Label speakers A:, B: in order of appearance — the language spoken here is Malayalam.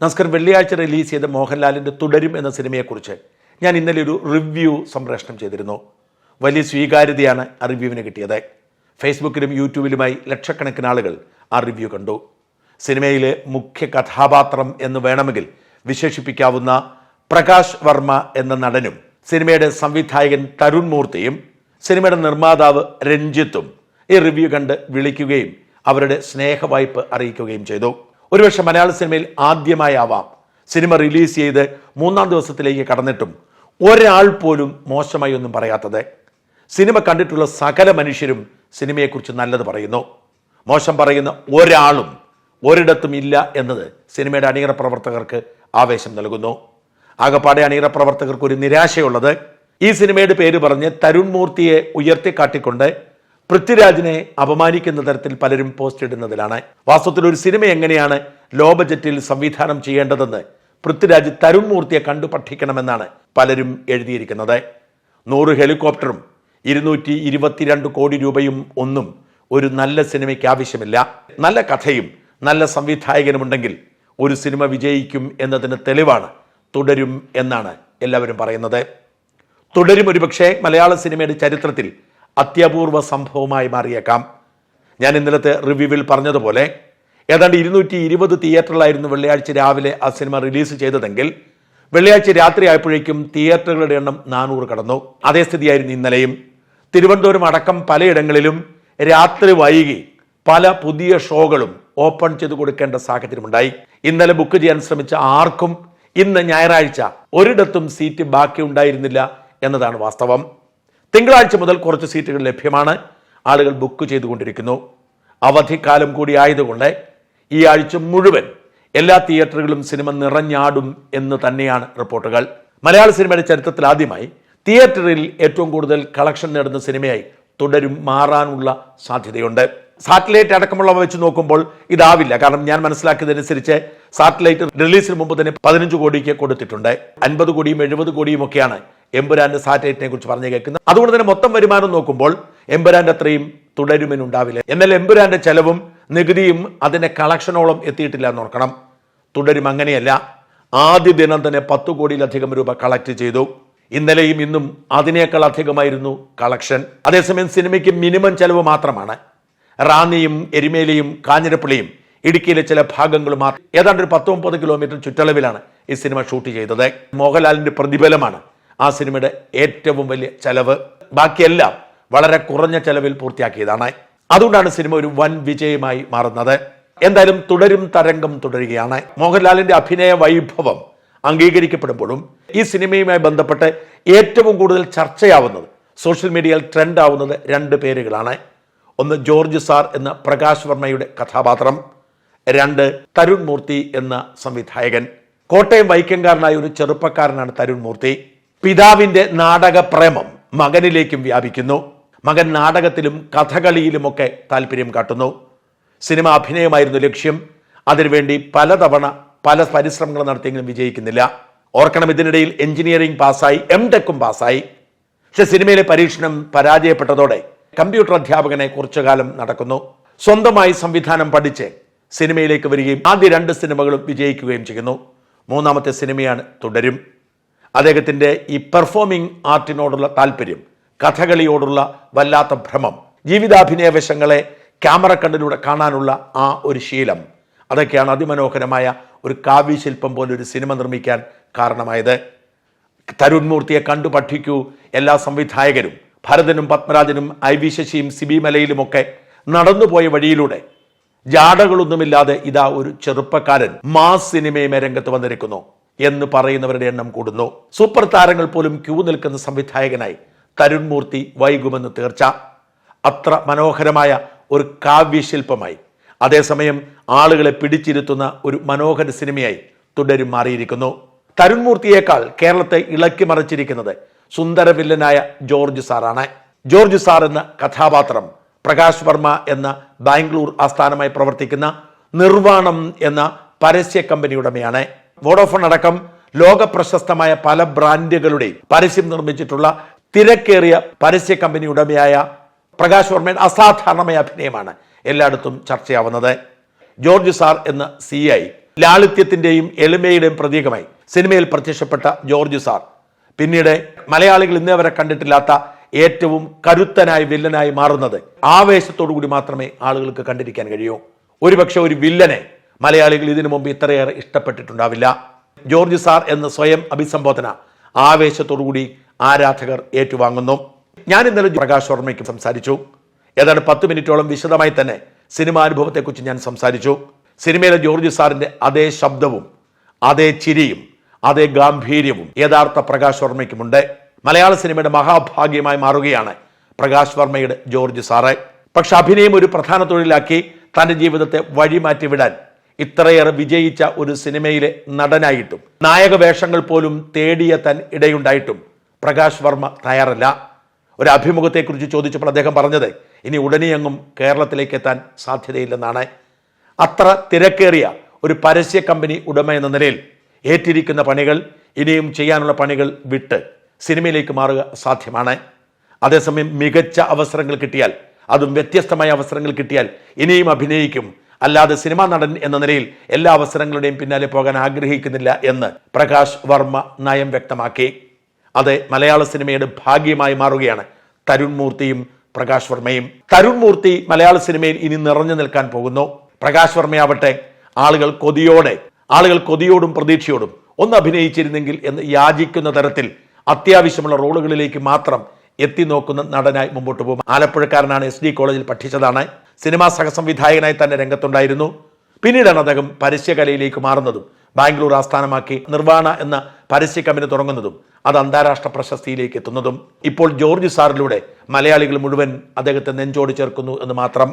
A: നമസ്കാരം വെള്ളിയാഴ്ച റിലീസ് ചെയ്ത മോഹൻലാലിന്റെ തുടരും എന്ന സിനിമയെക്കുറിച്ച് ഞാൻ ഇന്നലെ ഒരു റിവ്യൂ സംപ്രേഷണം ചെയ്തിരുന്നു. വലിയ സ്വീകാര്യതയാണ് ആ റിവ്യൂവിന് കിട്ടിയത്. ഫേസ്ബുക്കിലും യൂട്യൂബിലുമായി ലക്ഷക്കണക്കിന് ആളുകൾ ആ റിവ്യൂ കണ്ടു. സിനിമയിലെ മുഖ്യ കഥാപാത്രം എന്ന് വേണമെങ്കിൽ വിശേഷിപ്പിക്കാവുന്ന പ്രകാശ് വർമ്മ എന്ന നടനും സിനിമയുടെ സംവിധായകൻ തരുൺ മൂർത്തിയും സിനിമയുടെ നിർമ്മാതാവ് രഞ്ജിത്തും ഈ റിവ്യൂ കണ്ട് വിളിക്കുകയും അവരുടെ സ്നേഹവായ്പ് അറിയിക്കുകയും ചെയ്തു. ഒരുപക്ഷെ മലയാള സിനിമയിൽ ആദ്യമായാവാം. സിനിമ റിലീസ് ചെയ്ത് മൂന്നാം ദിവസത്തിലേക്ക് കടന്നിട്ടും ഒരാൾ പോലും മോശമായി ഒന്നും പറയാത്തത്. സിനിമ കണ്ടിട്ടുള്ള സകല മനുഷ്യരും സിനിമയെക്കുറിച്ച് നല്ലത് പറയുന്നു. മോശം പറയുന്ന ഒരാളും ഒരിടത്തും ഇല്ല എന്നത് സിനിമയുടെ അണിയറ പ്രവർത്തകർക്ക് ആവേശം നൽകുന്നു. ആകപ്പാടെ അണിയറ പ്രവർത്തകർക്ക് ഒരു നിരാശയുള്ളത്. ഈ സിനിമയുടെ പേര് പറഞ്ഞ് തരുൺ മൂർത്തിയെ ഉയർത്തിക്കാട്ടിക്കൊണ്ട് പൃഥ്വിരാജിനെ അപമാനിക്കുന്ന തരത്തിൽ പലരും പോസ്റ്റ് ഇടുന്നതിലാണ്. വാസ്തവത്തിൽ ഒരു സിനിമ എങ്ങനെയാണ് ലോ ബജറ്റിൽ സംവിധാനം ചെയ്യേണ്ടതെന്ന് പൃഥ്വിരാജ് തരുൺ മൂർത്തിയെ കണ്ടു പഠിക്കണമെന്നാണ് പലരും എഴുതിയിരിക്കുന്നത്. നൂറ് ഹെലികോപ്റ്ററും ഇരുന്നൂറ്റി ഇരുപത്തിരണ്ട് കോടി രൂപയും ഒന്നും ഒരു നല്ല സിനിമയ്ക്ക് ആവശ്യമില്ല. നല്ല കഥയും നല്ല സംവിധായകനുമുണ്ടെങ്കിൽ ഒരു സിനിമ വിജയിക്കും എന്നതിന് തെളിവാണ് തുടരും എന്നാണ് എല്ലാവരും പറയുന്നത്. തുടരും ഒരുപക്ഷെ മലയാള സിനിമയുടെ ചരിത്രത്തിൽ അത്യപൂർവ സംഭവമായി മാറിയേക്കാം. ഞാൻ ഇന്നലത്തെ റിവ്യൂവിൽ പറഞ്ഞതുപോലെ ഏതാണ്ട് ഇരുന്നൂറ്റി ഇരുപത് തിയേറ്ററിലായിരുന്നു വെള്ളിയാഴ്ച രാവിലെ ആ സിനിമ റിലീസ് ചെയ്തതെങ്കിൽ വെള്ളിയാഴ്ച രാത്രി ആയപ്പോഴേക്കും തിയേറ്ററുകളുടെ എണ്ണം നാനൂറ് കടന്നു. അതേ സ്ഥിതിയായിരുന്നു ഇന്നലെയും. തിരുവനന്തപുരം അടക്കം പലയിടങ്ങളിലും രാത്രി വൈകി പല പുതിയ ഷോകളും ഓപ്പൺ ചെയ്ത് കൊടുക്കേണ്ട സാഹചര്യമുണ്ടായി. ഇന്നലെ ബുക്ക് ചെയ്യാൻ ശ്രമിച്ച ആർക്കും ഇന്ന് ഞായറാഴ്ച ഒരിടത്തും സീറ്റ് ബാക്കി ഉണ്ടായിരുന്നില്ല എന്നതാണ് വാസ്തവം. തിങ്കളാഴ്ച മുതൽ കുറച്ച് സീറ്റുകൾ ലഭ്യമാണ്. ആളുകൾ ബുക്ക് ചെയ്തുകൊണ്ടിരിക്കുന്നു. അവധിക്കാലം കൂടി ആയതുകൊണ്ട് ഈ ആഴ്ച മുഴുവൻ എല്ലാ തിയേറ്ററുകളും സിനിമ നിറഞ്ഞാടും എന്ന് തന്നെയാണ് റിപ്പോർട്ടുകൾ. മലയാള സിനിമയുടെ ചരിത്രത്തിൽ ആദ്യമായി തിയേറ്ററിൽ ഏറ്റവും കൂടുതൽ കളക്ഷൻ നേടുന്ന സിനിമയായി തുടരും മാറാനുള്ള സാധ്യതയുണ്ട്. സാറ്റലൈറ്റ് അടക്കമുള്ളവ വെച്ച് നോക്കുമ്പോൾ ഇതാവില്ല. കാരണം ഞാൻ മനസ്സിലാക്കിയതനുസരിച്ച് സാറ്റലൈറ്റ് റിലീസിന് മുമ്പ് തന്നെ പതിനഞ്ച് കോടിക്ക് കൊടുത്തിട്ടുണ്ട്. അൻപത് കോടിയും എഴുപത് കോടിയും ഒക്കെയാണ് എമ്പുരാന്റെ സാറ്റലൈറ്റിനെ കുറിച്ച് പറഞ്ഞു കേൾക്കുന്നത്. അതുകൊണ്ട് തന്നെ മൊത്തം വരുമാനം നോക്കുമ്പോൾ എമ്പുരാന്റെ അത്രയും തുടരുമെന്നുണ്ടാവില്ല. എന്നാൽ എമ്പുരാന്റെ ചെലവും നികുതിയും അതിന്റെ കളക്ഷനോളം എത്തിയിട്ടില്ല എന്ന് ഓർക്കണം. തുടരും അങ്ങനെയല്ല. ആദ്യ ദിനം തന്നെ പത്ത് കോടിയിലധികം രൂപ കളക്ട് ചെയ്തു. ഇന്നലെയും ഇന്നും അതിനേക്കാൾ അധികമായിരുന്നു കളക്ഷൻ. അതേസമയം സിനിമയ്ക്ക് മിനിമം ചെലവ് മാത്രമാണ്. റാന്നിയും എരുമേലിയും കാഞ്ഞിരപ്പള്ളിയും ഇടുക്കിയിലെ ചില ഭാഗങ്ങൾ മാത്രം. ഏതാണ്ട് ഒരു പത്ത് കിലോമീറ്റർ ചുറ്റളവിലാണ് ഈ സിനിമ ഷൂട്ട് ചെയ്തത്. മോഹൻലാലിന്റെ പ്രതിഫലമാണ് ആ സിനിമയുടെ ഏറ്റവും വലിയ ചെലവ്. ബാക്കിയെല്ലാം വളരെ കുറഞ്ഞ ചെലവിൽ പൂർത്തിയാക്കിയതാണ്. അതുകൊണ്ടാണ് സിനിമ ഒരു വൻ വിജയമായി മാറുന്നത്. എന്തായാലും തുടരും തരംഗം തുടരുകയാണ്. മോഹൻലാലിന്റെ അഭിനയ വൈഭവം അംഗീകരിക്കപ്പെടുമ്പോഴും ഈ സിനിമയുമായി ബന്ധപ്പെട്ട് ഏറ്റവും കൂടുതൽ ചർച്ചയാവുന്നത് സോഷ്യൽ മീഡിയയിൽ ട്രെൻഡ് ആവുന്നത് രണ്ട് പേരുകളാണ്. ഒന്ന് ജോർജ് സാർ എന്ന പ്രകാശ് വർമ്മയുടെ കഥാപാത്രം. രണ്ട് തരുൺ മൂർത്തി എന്ന സംവിധായകൻ. കോട്ടയം വൈക്കംകാരനായ ഒരു ചെറുപ്പക്കാരനാണ് തരുൺ മൂർത്തി. പിതാവിന്റെ നാടക പ്രേമം മകനിലേക്കും വ്യാപിക്കുന്നു. മകൻ നാടകത്തിലും കഥകളിയിലുമൊക്കെ താല്പര്യം കാട്ടുന്നു. സിനിമ അഭിനയമായിരുന്നു ലക്ഷ്യം. അതിനുവേണ്ടി പലതവണ പല പരിശ്രമങ്ങൾ നടത്തിയെങ്കിലും വിജയിക്കുന്നില്ല. ഓർക്കണം ഇതിനിടയിൽ എഞ്ചിനീയറിംഗ് പാസ്സായി എം ടെക്കും പാസ്സായി. പക്ഷെ സിനിമയിലെ പരീക്ഷണം പരാജയപ്പെട്ടതോടെ കമ്പ്യൂട്ടർ അധ്യാപകനെ കുറച്ചു കാലം നടക്കുന്നു. സ്വന്തമായി സംവിധാനം പഠിച്ച് സിനിമയിലേക്ക് വരികയും ആദ്യ രണ്ട് സിനിമകളും വിജയിക്കുകയും ചെയ്യുന്നു. മൂന്നാമത്തെ സിനിമയാണ് തുടരും. അദ്ദേഹത്തിന്റെ ഈ പെർഫോമിംഗ് ആർട്ടിനോടുള്ള താല്പര്യം കഥകളിയോടുള്ള വല്ലാത്ത ഭ്രമം ജീവിതാഭിനയ വശങ്ങളെ ക്യാമറ കണ്ണിലൂടെ കാണാനുള്ള ആ ഒരു ശീലം അതൊക്കെയാണ് അതിമനോഹരമായ ഒരു കാവ്യശില്പം പോലെ ഒരു സിനിമ നിർമ്മിക്കാൻ കാരണമായത്. തരുൺ മൂർത്തിയെ കണ്ടു പഠിക്കൂ എല്ലാ സംവിധായകരും ഭരതനും പത്മരാജനും ഐ വി ശശിയും സിബി മലയിലുമൊക്കെ നടന്നുപോയ വഴിയിലൂടെ ജാടകളൊന്നുമില്ലാതെ ഇതാ ഒരു ചെറുപ്പക്കാരൻ മാസ് സിനിമയുമേ രംഗത്ത് വന്നിരിക്കുന്നു എന്ന് പറയുന്നവരുടെ എണ്ണം കൂടുന്നു. സൂപ്പർ താരങ്ങൾ പോലും ക്യൂ നിൽക്കുന്ന സംവിധായകനായി തരുൺ മൂർത്തി വൈകുമെന്ന് തീർച്ച. അത്ര മനോഹരമായ ഒരു കാവ്യശില്പമായി. അതേസമയം ആളുകളെ പിടിച്ചിരുത്തുന്ന ഒരു മനോഹര സിനിമയായി തുടരും മാറിയിരിക്കുന്നു. തരുൺ മൂർത്തിയേക്കാൾ കേരളത്തെ ഇളക്കി മറിച്ചിരിക്കുന്നത് സുന്ദര വില്ലനായ ജോർജ് സാറാണ്. ജോർജ് സാർ എന്ന കഥാപാത്രം പ്രകാശ് വർമ്മ എന്ന ബാംഗ്ലൂർ ആസ്ഥാനമായി പ്രവർത്തിക്കുന്ന നിർവാണം എന്ന പരസ്യ കമ്പനി ഉടമയാണ് വോഡോഫോൺ അടക്കം ലോക പ്രശസ്തമായ പല ബ്രാൻഡുകളുടെ പരസ്യം നിർമ്മിച്ചിട്ടുള്ള തിരക്കേറിയ പരസ്യ കമ്പനി ഉടമയായ പ്രകാശ് വർമ്മയുടെ അസാധാരണമായ അഭിനയമാണ് എല്ലായിടത്തും ചർച്ചയാവുന്നത്. ജോർജ് സാർ എന്ന സി ഐ ലാളിത്യത്തിന്റെയും എളിമയുടെയും പ്രതീകമായി സിനിമയിൽ പ്രത്യക്ഷപ്പെട്ട ജോർജ് സാർ. പിന്നീട് മലയാളികൾ ഇന്നേ വരെ കണ്ടിട്ടില്ലാത്ത ഏറ്റവും കരുത്തനായ വില്ലനായി മാറുന്നത്. കൂടി മാത്രമേ ആളുകൾക്ക് കണ്ടിരിക്കാൻ കഴിയൂ. ഒരുപക്ഷെ ഒരു വില്ലനെ മലയാളികൾ ഇതിനു മുമ്പ് ഇത്രയേറെ ഇഷ്ടപ്പെട്ടിട്ടുണ്ടാവില്ല. ജോർജ് സാർ എന്ന സ്വയം അഭിസംബോധന ആവേശത്തോടുകൂടി ആരാധകർ ഏറ്റുവാങ്ങുന്നു. ഞാൻ ഇന്നലെ പ്രകാശ് വർമ്മയ്ക്ക് സംസാരിച്ചു. ഏതാണ്ട് പത്ത് മിനിറ്റോളം വിശദമായി തന്നെ സിനിമാനുഭവത്തെക്കുറിച്ച് ഞാൻ സംസാരിച്ചു. സിനിമയിലെ ജോർജ് സാറിന്റെ അതേ ശബ്ദവും അതേ ചിരിയും അതേ ഗാംഭീര്യവും യഥാർത്ഥ പ്രകാശ് വർമ്മയ്ക്കുമുണ്ട്. മലയാള സിനിമയുടെ മഹാഭാഗ്യമായി മാറുകയാണ് പ്രകാശ് വർമ്മയുടെ ജോർജ് സാറെ. പക്ഷെ അഭിനയം ഒരു പ്രധാന തൊഴിലാക്കി തന്റെ ജീവിതത്തെ വഴിമാറ്റി വിടാൻ ഇത്രയേറെ വിജയിച്ച ഒരു സിനിമയിലെ നടനായിട്ടും നായക വേഷങ്ങൾ പോലും തേടിയെത്താൻ ഇടയുണ്ടായിട്ടും പ്രകാശ് വർമ്മ തയ്യാറല്ല. ഒരു അഭിമുഖത്തെക്കുറിച്ച് ചോദിച്ചപ്പോൾ അദ്ദേഹം പറഞ്ഞത് ഇനി ഉടനെയെങ്ങും കേരളത്തിലേക്ക് എത്താൻ സാധ്യതയില്ലെന്നാണ്. അത്ര തിരക്കേറിയ ഒരു പരസ്യ കമ്പനി ഉടമ എന്ന നിലയിൽ ഏറ്റിരിക്കുന്ന പണികൾ ഇനിയും ചെയ്യാനുള്ള പണികൾ വിട്ട് സിനിമയിലേക്ക് മാറുക സാധ്യമാണ്. അതേസമയം മികച്ച അവസരങ്ങൾ കിട്ടിയാൽ അതും വ്യത്യസ്തമായ അവസരങ്ങൾ കിട്ടിയാൽ ഇനിയും അഭിനയിക്കും. അല്ലാതെ സിനിമാ നടൻ എന്ന നിലയിൽ എല്ലാ അവസരങ്ങളുടെയും പിന്നാലെ പോകാൻ ആഗ്രഹിക്കുന്നില്ല എന്ന് പ്രകാശ് വർമ്മ നയം വ്യക്തമാക്കി. അത് മലയാള സിനിമയുടെ ഭാഗ്യമായി മാറുകയാണ് തരുൺ മൂർത്തിയും പ്രകാശ് വർമ്മയും. തരുൺ മൂർത്തി മലയാള സിനിമയിൽ ഇനി നിറഞ്ഞു നിൽക്കാൻ പോകുന്നു. പ്രകാശ് വർമ്മയാവട്ടെ ആളുകൾ കൊതിയോടെ ആളുകൾ കൊതിയോടും പ്രതീക്ഷയോടും ഒന്ന് അഭിനയിച്ചിരുന്നെങ്കിൽ എന്ന് യാചിക്കുന്ന തരത്തിൽ അത്യാവശ്യമുള്ള റോളുകളിലേക്ക് മാത്രം എത്തി നോക്കുന്ന നടനായി മുമ്പോട്ട് പോകും. ആലപ്പുഴക്കാരനാണ് എസ് ഡി കോളേജിൽ പഠിച്ചതാണ്. സിനിമാ സഹസംവിധായകനായി തന്നെ രംഗത്തുണ്ടായിരുന്നു. പിന്നീടാണ് അദ്ദേഹം പരസ്യകലയിലേക്ക് മാറുന്നതും ബാംഗ്ലൂർ ആസ്ഥാനമാക്കി നിർവാണ എന്ന പരസ്യ കമ്പനി തുടങ്ങുന്നതും അത് അന്താരാഷ്ട്ര പ്രശസ്തിയിലേക്ക് എത്തുന്നതും. ഇപ്പോൾ ജോർജ് സാറിലൂടെ മലയാളികൾ മുഴുവൻ അദ്ദേഹത്തെ നെഞ്ചോട് ചേർക്കുന്നു എന്ന് മാത്രം.